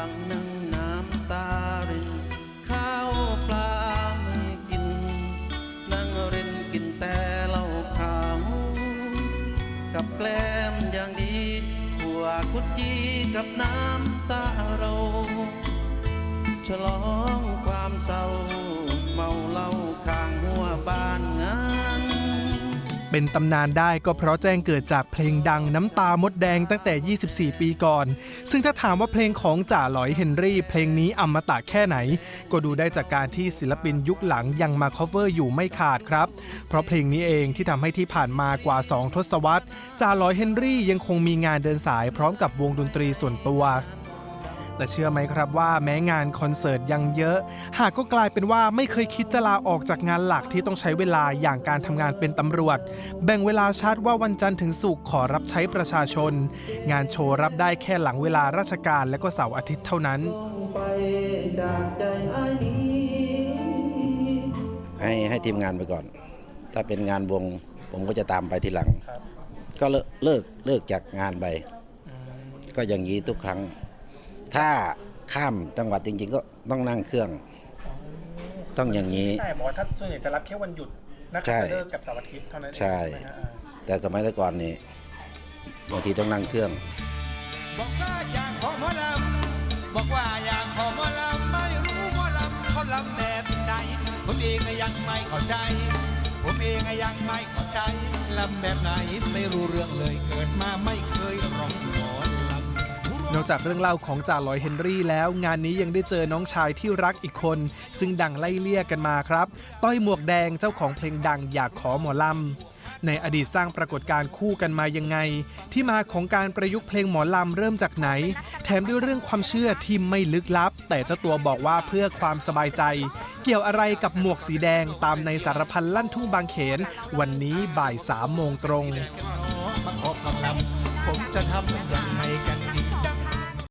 ลังนั่งน้ำตาริน ข้าวปลาไม่กิน นั่งเรินกินแต่เหล้าขาวกับแกล้มอย่างดีขัวกุดจีกับน้ำตาเรา ฉลองความเศร้า เป็นตำนานได้ก็เพราะแจ้งเกิดจากเพลงดังน้ำตามดแดงตั้งแต่ 24 ปีก่อน ซึ่งถ้าถามว่าเพลงของจ่าหลอยเฮนรี่ เพลงนี้อมตะแค่ไหน ก็ดูได้จากการที่ศิลปินยุคหลังยังมา cover อยู่ไม่ขาดครับ เพราะเพลงนี้เองที่ทำให้ที่ผ่านมากว่า 2 ทศวรรษจ่าหลอยเฮนรี่ยังคงมีงานเดินสายพร้อมกับวงดนตรีส่วนตัว แต่เชื่อไหมครับว่าแม้งานคอนเสิร์ตยังเยอะ หากก็กลายเป็นว่าไม่เคยคิดจะลาออกจากงานหลักที่ต้องใช้เวลาอย่างการทำงานเป็นตำรวจ แบ่งเวลาชัดว่าวันจันทร์ถึงศุกร์ขอรับใช้ประชาชน งานโชว์รับได้แค่หลังเวลาราชการและก็เสาร์อาทิตย์เท่านั้นไปจากใจไอ้นี้ให้ให้ทีมงานไปก่อน ถ้าเป็นงานวงผมก็จะตามไปทีหลัง ก็เลิกเลิกเลิกจากงานไป ก็อย่างนี้ทุกครั้ง ถ้าข้ามจังหวัดจริง ๆ ก็ต้องนั่งเครื่อง ต้องอย่างนี้ ใช่บอกว่าถ้าส่วนใหญ่จะรับแค่วันหยุดนักใช่เลิกกับเสาร์อาทิตย์เท่านั้นใช่แต่สมัยแต่ก่อนนี่บางทีต้องนั่งเครื่อง บอกว่าอยากขอหมอลำบอกว่าอยากขอหมอลำไม่รู้หมอลำเขาลำแบบไหน ผมเองก็ยังไม่เข้าใจ ผมเองก็ยังไม่เข้าใจลำแบบไหนไม่รู้เรื่องเลยเกิ จากเรื่องเล่าของจ่าลอยเฮนรี่แล้ว งานนี้ยังได้เจอน้องชายที่รักอีกคน ซึ่งดังไล่เลี่ยกันมาครับ ต้อยหมวกแดงเจ้าของเพลงดังอยากขอหมอลำในอดีตสร้างปรากฏการณ์คู่กันมายังไง ที่มาของการประยุกต์เพลงหมอลำเริ่มจากไหน แถมด้วยเรื่องความเชื่อที่ไม่ลึกลับ แต่เจ้าตัวบอกว่าเพื่อความสบายใจ เกี่ยวอะไรกับหมวกสีแดงตามในสารพันลั่นทุ่งบางเขน วันนี้บ่ายสามโมงตรง